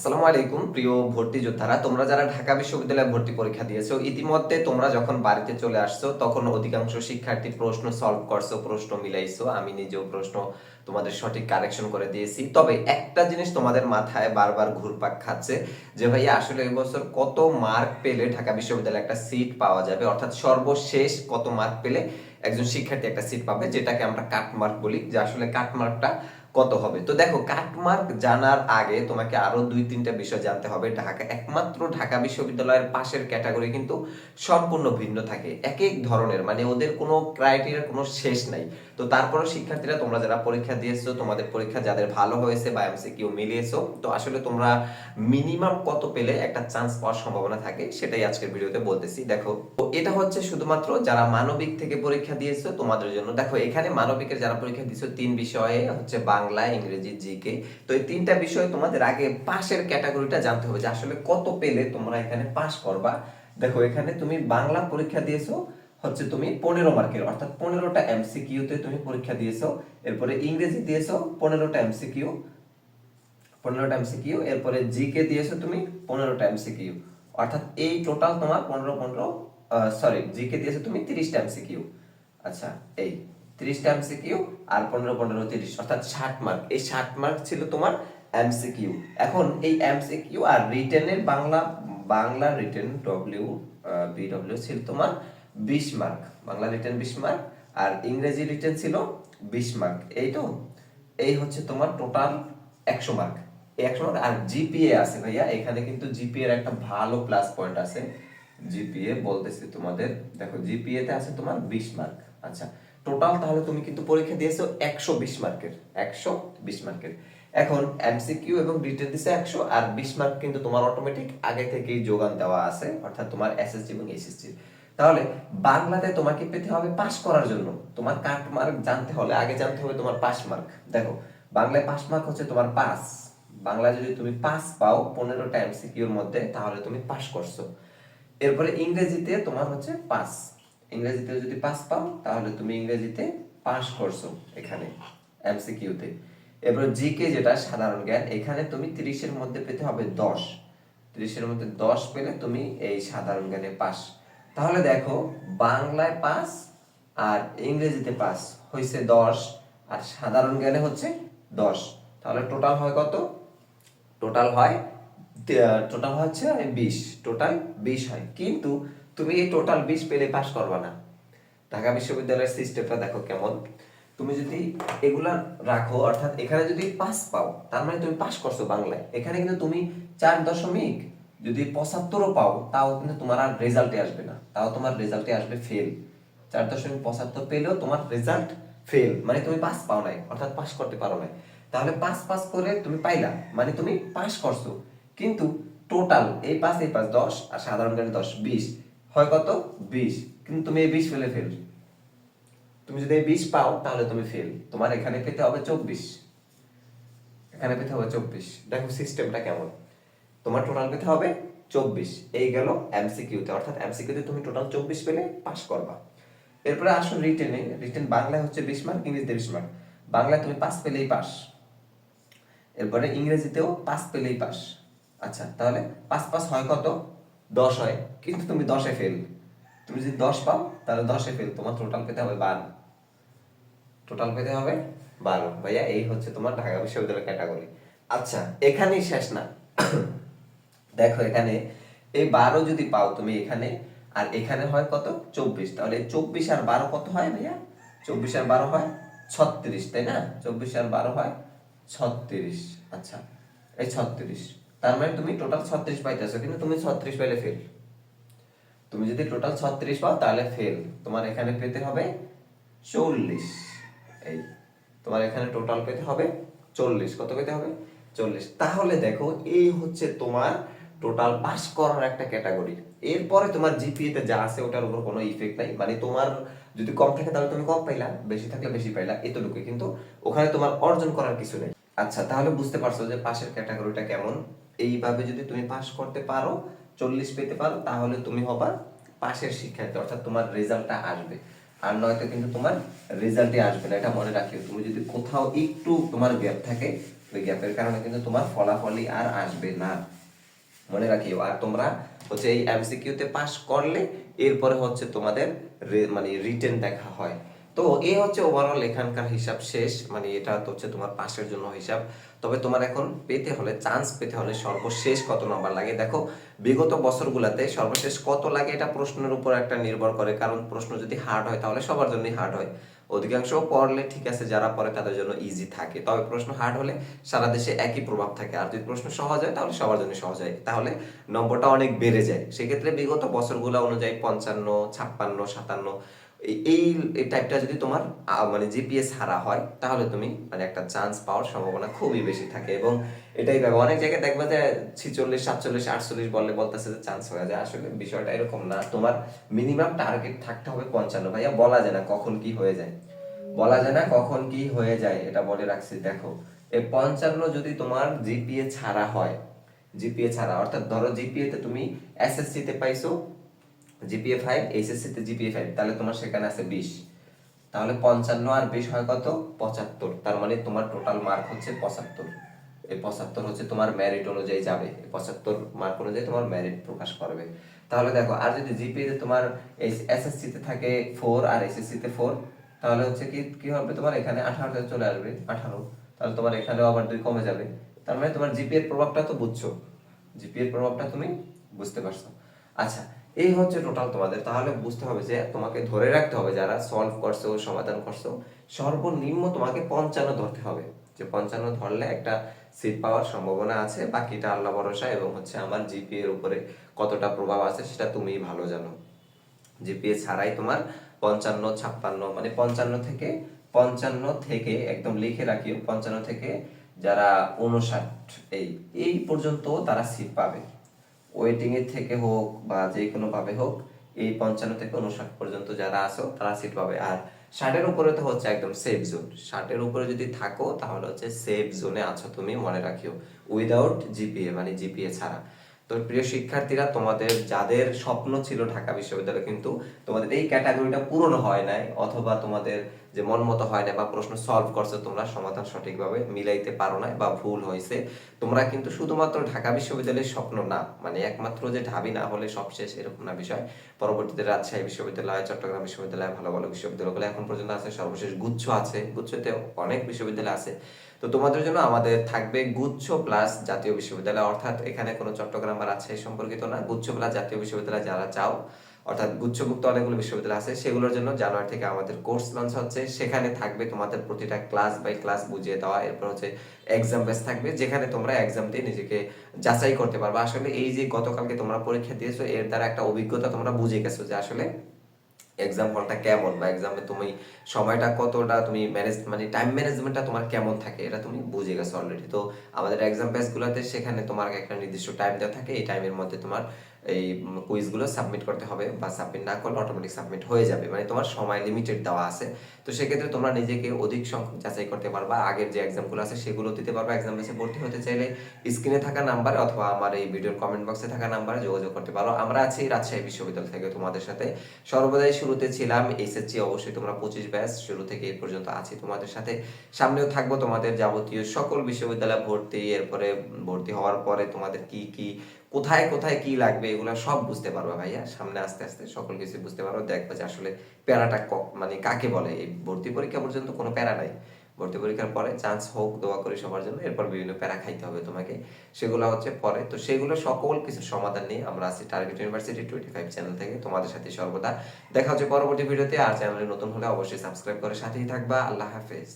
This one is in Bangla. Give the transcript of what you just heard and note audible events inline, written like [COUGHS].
আসসালামু আলাইকুম, প্রিয় ভর্তি যোদ্ধারা। তোমরা যারা ঢাকা বিশ্ববিদ্যালয়ে ভর্তি পরীক্ষা দিয়েছ, ইতিমধ্যে তোমরা যখন বাড়িতে চলে আসছো, তখন অধিকাংশ শিক্ষার্থী প্রশ্ন সলভ করছ, প্রশ্ন মিলাইছো। আমি নিজেও প্রশ্ন তোমাদের সঠিক কারেকশন করে দিয়েছি। তবে একটা জিনিস তোমাদের মাথায় বারবার ঘুরপাক খাচ্ছে, যে ভাইয়া, আসলে এবছর কত মার্ক পেলে ঢাকা বিশ্ববিদ্যালয়ে একটা সিট পাওয়া যাবে? অর্থাৎ সর্বশেষ কত মার্ক পেলে একজন শিক্ষার্থী একটা সিট পাবে, যেটাকে আমরা কাট মার্ক বলি, যে আসলে কাট মার্কটা কত হবে? তো দেখো, কাটমার্ক জানার আগে তোমাকে আরও দুই, তিনটা বিষয় জানতে হবে। ঢাকা, একমাত্র ঢাকা বিশ্ববিদ্যালয়ের পাশের ক্যাটাগরি কিন্তু সম্পূর্ণ ভিন্ন থাকে। এক এক ধরনের মানে ওদের কোনো ক্রাইটেরিয়ার কোনো শেষ নাই। তো তারপরে শিক্ষার্থীরা তোমরা যারা পরীক্ষা দিয়েছ, তোমাদের পরীক্ষা যাদের ভালো হয়েছে বা এমসিকিউ মিলিয়েছো, তো আসলে তোমরা মিনিমাম কত পেলে একটা চান্স পাওয়ার সম্ভাবনা থাকে, সেটাই আজকের ভিডিওতে বলতেছি। দেখো এটা হচ্ছে শুধুমাত্র যারা মানবিক থেকে পরীক্ষা দিয়েছ, তোমাদের জন্য। দেখো, এখানে মানবিকের যারা পরীক্ষা দিয়েছ, তিন বিষয়ে হচ্ছে বাংলা, ইংরেজি জিকে তো এই তিনটা বিষয় তোমাদের আগে পাশের ক্যাটাগরিটা জানতে হবে যে আসলে কত পেলে তোমরা এখানে পাস করবা। দেখো, এখানে তুমি বাংলা পরীক্ষা দিয়েছ, হচ্ছে তুমি পনেরো মার্কের, অর্থাৎ পনেরোটা এমসিকিউ তে তুমি পরীক্ষা দিয়েছ, এরপরে ইংরেজি দিয়েছ, পনেরোটা এমসিকিউ পনেরোটা এমসিকিউ এরপরে জিকে দিয়েছ তুমি পনেরোটা এমসিকিউ অর্থাৎ এই টোটাল তোমার পনেরো পনেরো সরি জিকে দিয়েছ তুমি তিরিশটা এমসিকিউ আচ্ছা এই। তিরিশটা এমসিকিউ আর পনেরো পনেরো, তিরিশ। অর্থাৎ ষাট মার্ক এই ষাট মার্ক ছিল তোমার এমসিকিউ এখন এই এমসিকিউ আর রিটেনের Bangla Bangla written W BW ছিল তোমার বিশ মার্ক বাংলা রিটেন বিশ মার্ক আর ইংরেজি রিটেন ছিল বিশ মার্ক এই তো? এই হচ্ছে তোমার টোটাল একশো মার্ক এই একশো মার্ক আর জিপিএ আছে ভাইয়া। এখানে কিন্তু জিপিএ এর একটা ভালো প্লাস পয়েন্ট আছে। জিপিএ বলতেছি তোমাদের। দেখো জিপিএ তে আছে তোমার বিশ মার্ক আচ্ছা টোটাল তাহলে তুমি কিন্তু পরীক্ষা দিয়েছ একশো বিশ মার্কের, একশো বিশ মার্কের। এখন এমসিকিউ এবং রিটেন দিছে একশো, আর বিশ মার্ক কিন্তু তোমার অটোমেটিক আগে থেকেই যোগান দেওয়া আছে, অর্থাৎ তোমার এসএসসি এবং এসএসসি তাহলে বাংলাতে তোমাকে পেতে হবে পাস করার জন্য। তোমার কাট মার্ক জানতে হলে আগে জানতে হবে তোমার পাস মার্ক। দেখো, বাংলায় পাস মার্ক হচ্ছে তোমার পাস। বাংলা যদি তুমি পাস পাও পনেরোটা এমসিকিউর মধ্যে, তাহলে তুমি পাস করছ। এরপরে ইংরেজিতে তোমার হচ্ছে পাস। ইংরেজিতে যদি পাস পাও, তাহলে তুমি ইংরেজিতে পাস করছ এখানে এমসিকিউতে এরপরে জিকে যেটা, সাধারণ জ্ঞান, এখানে তুমি তিরিশের মধ্যে পেতে হবে দশ। তিরিশের মধ্যে দশ পেলে তুমি এই সাধারণ জ্ঞানে পাস তাহলে দেখো, বাংলায় পাস আর ইংরেজিতে পাস হয়েছে দশ, আর সাধারণ জ্ঞানে হচ্ছে দশ। তাহলে টোটাল হয় কত? টোটাল হয় টোটাল হচ্ছে বিশ। টোটাল বিশ হয়। কিন্তু তুমি এই টোটাল বিশ পেলে পাস করবা না। ঢাকা বিশ্ববিদ্যালয়ের সিস্টেমটা দেখো কেমন। তুমি যদি এগুলা রাখো, অর্থাৎ এখানে যদি পাস পাও, তার মানে তুমি পাস করছ বাংলায়। এখানে কিন্তু তুমি চার দশমিক, যদি পঁচাত্তরও পাও, তাও কিন্তু তোমার আর রেজাল্টে আসবে না। তাও তোমার রেজাল্টে আসবে ফেল চার দশমিক পঁচাত্তর পেলেও তোমার রেজাল্ট ফেল মানে তুমি পাস পাও নাই, অর্থাৎ পাস করতে পারো নাই। তাহলে পাস পাস করে তুমি পাইলা মানে তুমি পাস করছ। কিন্তু টোটাল এই পাস এই পাস দশ, আর সাধারণ জ্ঞানে দশ, বিশ। হয় কত? বিশ। কিন্তু তুমি এই বিশ ফেলে ফেল। তুমি যদি এই বিশ পাও, তাহলে তুমি ফেল। তোমার এখানে পেতে হবে চব্বিশ। এখানে পেতে হবে চব্বিশ। দেখো সিস্টেমটা কেমন। তোমার টোটাল পেতে হবে চব্বিশ। এই গেল এমসিকিউতে অর্থাৎ এমসিকিউতে তুমি টোটাল চব্বিশ পেলে পাস করবা। এরপরে আসো রিটেনে রিটেন বাংলায় হচ্ছে বিশ মার্ক ইংরেজিতে বিশ মার্ক বাংলায় তুমি পাস পেলেই পাস এরপরে ইংরেজিতেও পাস পেলেই পাস আচ্ছা তাহলে পাস পাস হয় কত? দশ হয়, কিন্তু তুমি দশে ফেল তুমি যদি দশ পাও, তাহলে দশে ফেল তোমার টোটাল পেতে হবে বারো। টোটাল পেতে হবে বারো। ভাইয়া, এই হচ্ছে তোমার ঢাকা বিশ্ববিদ্যালয় ক্যাটাগরি আচ্ছা এখানেই শেষ না। [COUGHS] দেখো এখানে, এই বারো যদি পাও তুমি এখানে, আর এখানে হয় কত? চব্বিশ। তাহলে চব্বিশ আর বারো কত হয় ভাইয়া? চব্বিশ আর বারো হয় ছত্রিশ, তাই না? চব্বিশ আর বারো হয় ছত্রিশ। আচ্ছা এই ছত্রিশ। তার মানে তুমি টোটাল ছত্রিশ পাইতেছো, কিন্তু তুমি ছত্রিশ পাইলে ফেল তুমি যদি টোটাল ছত্রিশ পাও, তাহলে ফেল তোমার এখানে পেতে হবে চল্লিশ। এই, তোমার এখানে টোটাল পেতে হবে চল্লিশ। কত পেতে হবে? চল্লিশ। তাহলে দেখো, এই হচ্ছে তোমার টোটাল পাস করার একটা ক্যাটাগরি এরপরে তোমার জিপিএ তে যা আছে, ওটার উপর কোনো ইফেক্ট নাই। মানে তোমার যদি কম থাকে, তাহলে তুমি কম পাইলা। বেশি থাকলে বেশি পাইলা, এতটুকুই। কিন্তু ওখানে তোমার অর্জন করার কিছু নেই। আচ্ছা তাহলে বুঝতে পারছ যে পাশের ক্যাটাগরিটা কেমন? এইভাবে যদি তুমি পাস করতে পারো, চল্লিশ পেতে পারো, তাহলে তুমি হবা পাশের শিক্ষার্থী, অর্থাৎ তোমার রেজাল্টটা আসবে। আর নয়তো কিন্তু তোমার রেজাল্টে আসবে না, এটা মনে রাখিও। তুমি যদি কোথাও একটু তোমার গ্যাপ থাকে, ওই গ্যাপের কারণে কিন্তু তোমার ফলাফলই আর আসবে না। মনে রাখিও। আর তোমরা হচ্ছে এই এমসিকিউতে পাস করলে, এরপরে হচ্ছে তোমাদের মানে রিটেন দেখা হয়। তো এই হচ্ছে ওভারঅল এখানকার হিসাব শেষ মানে এটা তো হচ্ছে তোমার পাশের জন্য হিসাব। তবে তোমার এখন পেতে হলে চান্স পেতে হলে সর্বশেষ কত নাম্বার লাগে? দেখো, বিগত বছরগুলোতে সর্বশেষ কত লাগে এটা প্রশ্নের উপর একটা নির্ভর করে, কারণ প্রশ্ন যদি হার্ড হয় তাহলে সবার জন্যই হার্ড হয়। অধিকাংশ পড়লে ঠিক আছে, যারা পড়ে তাদের জন্য ইজি থাকে। তবে প্রশ্ন হার্ড হলে সারা দেশে একই প্রভাব থাকে। আর যদি প্রশ্ন সহজ হয় তাহলে সবার জন্য সহজ হয়। তাহলে নম্বরটা অনেক বেড়ে যায়। সেক্ষেত্রে বিগত বছরগুলো অনুযায়ী পঞ্চান্ন, ছাপ্পান্ন, সাতান্ন এই- টাইপটা যদি তোমার মানে জিপিএস হারা হয়, তাহলে তুমি মানে একটা চান্স পাওয়ার সম্ভাবনা খুবই বেশি থাকে এবং এটাই অনেক জায়গায় দেখবে যে ছিচল্লিশ, সাতচল্লিশ, আটচল্লিশ বললে বলতেছে যে চান্স হয়ে যায়। আসলে বিষয়টা এরকম না। তোমার মিনিমাম টার্গেট থাকতে হবে পঞ্চান্ন। ভাইয়া, বলা যায় না কখন কি হয়ে যায়। বলা যায় না কখন কি হয়ে যায়, এটা বলে রাখছি। দেখো এই পঞ্চান্ন যদি তোমার জিপিএ ছাড়া হয় জিপিএ ছাড়া অর্থাৎ ধরো জিপিএ তে তুমি এসএসসি তে পাইছো জিপিএ ফাইভ এইচএসসি তে জিপিএ ফাইভ তাহলে তোমার সেখানে আছে বিশ। তাহলে পঞ্চান্ন আর বিশ হয় কত? পঁচাত্তর। তার মানে তোমার টোটাল মার্ক হচ্ছে পঁচাত্তর। এই পঁচাত্তর হচ্ছে তোমার ম্যারিট অনুযায়ী যাবে। পঁচাত্তর মার্ক অনুযায়ী তোমার ম্যারিট প্রকাশ করবে। তাহলে দেখো, আর যদি জিপিএ তে তোমার এসএসসি তে থাকে ফোর আর এসএসসি তে ফোর তাহলে হচ্ছে কি কি হবে তোমার এখানে? আঠারোতে চলে আসবে, আঠারো। তাহলে তোমার এখানেও আবার দুই কমে যাবে। তার মানে তোমার জিপিএর প্রভাবটা তো বুঝছ। জিপিএর প্রভাবটা তুমি বুঝতে পারছ। আচ্ছা এই হচ্ছে টোটাল তোমাদের। তাহলে বুঝতে হবে যে তোমাকে ধরে রাখতে হবে যারা সলভ করছ, সমাধান করছ, সর্বনিম্ন তোমাকে পঞ্চান্ন ধরতে হবে। যে পঞ্চান্ন ধরলে একটা সিট পাওয়ার সম্ভাবনা আছে, বাকিটা আল্লাহ ভরসা এবং হচ্ছে আমার জিপি এর উপরে কতটা প্রভাব আছে সেটা তুমিই ভালো জানো। জিপিএ ছাড়াই তোমার পঞ্চান্ন, ছাপ্পান্ন মানে পঞ্চান্ন থেকে পঞ্চান্ন থেকে একদম লিখে রাখিও, পঞ্চান্ন থেকে যারা উনষাট এই এই পর্যন্ত তারা সিট পাবে। ওয়েটিং এর থেকে হোক বা যে কোনো ভাবে হোক, এই পঞ্চান্ন থেকে উনষাট পর্যন্ত যারা আছো, তারা সিট পাবে। আর ষাটের উপরে তো হচ্ছে একদম সেফ জোন ষাটের উপরে যদি থাকো, তাহলে হচ্ছে সেফ জোনে আছো তুমি, মনে রাখিও। উইদাউট জিপিএ মানে জিপিএ ছাড়া। তো প্রিয় শিক্ষার্থীরা, তোমাদের যাদের স্বপ্ন ছিল ঢাকা বিশ্ববিদ্যালয়ে, কিন্তু তোমাদের এই ক্যাটাগরিটা পূরণ হয় নাই, অথবা তোমাদের যে মন মতো হয় না বা প্রশ্ন সলভ করছ তোমরা, সমাধান সঠিকভাবে মিলাইতে পারো না বা ভুল হয়েছে। তোমরা কিন্তু শুধুমাত্র ঢাকা বিশ্ববিদ্যালয়ের স্বপ্ন না মানে একমাত্র যে ঢাবি না হলে সব শেষ এরকম না বিষয়। পরবর্তীতে রাজশাহী বিশ্ববিদ্যালয়, চট্টগ্রাম বিশ্ববিদ্যালয়, ভালো ভালো বিশ্ববিদ্যালয়গুলো এখন পর্যন্ত আছে, সর্বশেষ গুচ্ছ আছে। গুচ্ছতে অনেক বিশ্ববিদ্যালয় আছে। তো তোমাদের জন্য আমাদের থাকবে গুচ্ছ প্লাস জাতীয় বিশ্ববিদ্যালয়। অর্থাৎ এখানে কোনো চট্টগ্রাম বা রাজশাহী সম্পর্কিত না। গুচ্ছ প্লাস জাতীয় বিশ্ববিদ্যালয় যারা চাও অর্থাৎ গুচ্ছভুক্ত অনেকগুলো বিশ্ববিদ্যালয় আছে, সেগুলোর জন্য জানুয়ারি থেকে আমাদের কোর্স লঞ্চ হচ্ছে। সেখানে থাকবে তোমাদের প্রতিটা ক্লাস বাই ক্লাস বুঝিয়ে দেওয়া। এরপর হচ্ছে এক্সাম বেস থাকবে, যেখানে তোমরা এক্সাম দিয়ে নিজেকে যাচাই করতে পারবে। আসলে এই যে গতকালকে তোমরা পরীক্ষা দিয়েছ, এর দ্বারা একটা অভিজ্ঞতা তোমরা বুঝে গেছো যে আসলে এক্সাম হলটা কেমন বা এক্সামে তুমি সময়টা কতটা, তুমি ম্যানেজ মানে টাইম ম্যানেজমেন্টটা তোমার কেমন থাকে, এটা তুমি বুঝে গেছো অলরেডি তো আমাদের এক্সাম বেসগুলোতে সেখানে তোমার একটা নির্দিষ্ট টাইম দেওয়া থাকে। এই টাইমের মধ্যে তোমার এই কুইজগুলো সাবমিট করতে হবে বা সাবমিট না করলে অটোমেটিক সাবমিট হয়ে যাবে। মানে তোমার সময় লিমিটেড দেওয়া আছে। তো সেক্ষেত্রে তোমরা নিজেকে অধিক সংখ্যক যাচাই করতে পারবা। আগের যে এক্সামগুলো আছে সেগুলো দিতে পারবা। এক্সাম বেসে ভর্তি হতে চাইলে স্ক্রিনে থাকা নাম্বারে অথবা আমার এই ভিডিওর কমেন্ট বক্সে থাকা নাম্বারে যোগাযোগ করতে পারো। আমরা আছি রাজশাহী বিশ্ববিদ্যালয় থেকে তোমাদের সাথে। সর্বদাই শুরুতে ছিলাম এসএসসি অবশ্যই তোমরা পঁচিশ ব্যাচ শুরু থেকে এই পর্যন্ত আছি তোমাদের সাথে। সামনেও থাকব তোমাদের যাবতীয় সকল বিশ্ববিদ্যালয় ভর্তি, এরপরে ভর্তি হওয়ার পরে তোমাদের কি কি কোথায় কোথায় কি লাগবে এগুলো সব বুঝতে পারবে ভাইয়া। সামনে আস্তে আস্তে সকল কিছু বুঝতে পারো দেখবে যে আসলে প্যারাটা মানে কাকে বলে? এই ভর্তি পরীক্ষা পর্যন্ত কোনো প্যারা নাই। ভর্তি পরীক্ষার পরে চান্স হোক, দোয়া করি সবার জন্য। এরপর বিভিন্ন প্যারা খাইতে হবে তোমাকে। সেগুলো হচ্ছে পরে। তো সেগুলো সকল কিছু সমাধান নিয়ে আমরা আছি target university twenty five channel থেকে। তোমাদের সাথে সর্বদা দেখা হচ্ছে পরবর্তী ভিডিওতে। আর চ্যানেলে নতুন হলে অবশ্যই সাবস্ক্রাইব করে সাথেই থাকবা। আল্লাহ হাফেজ।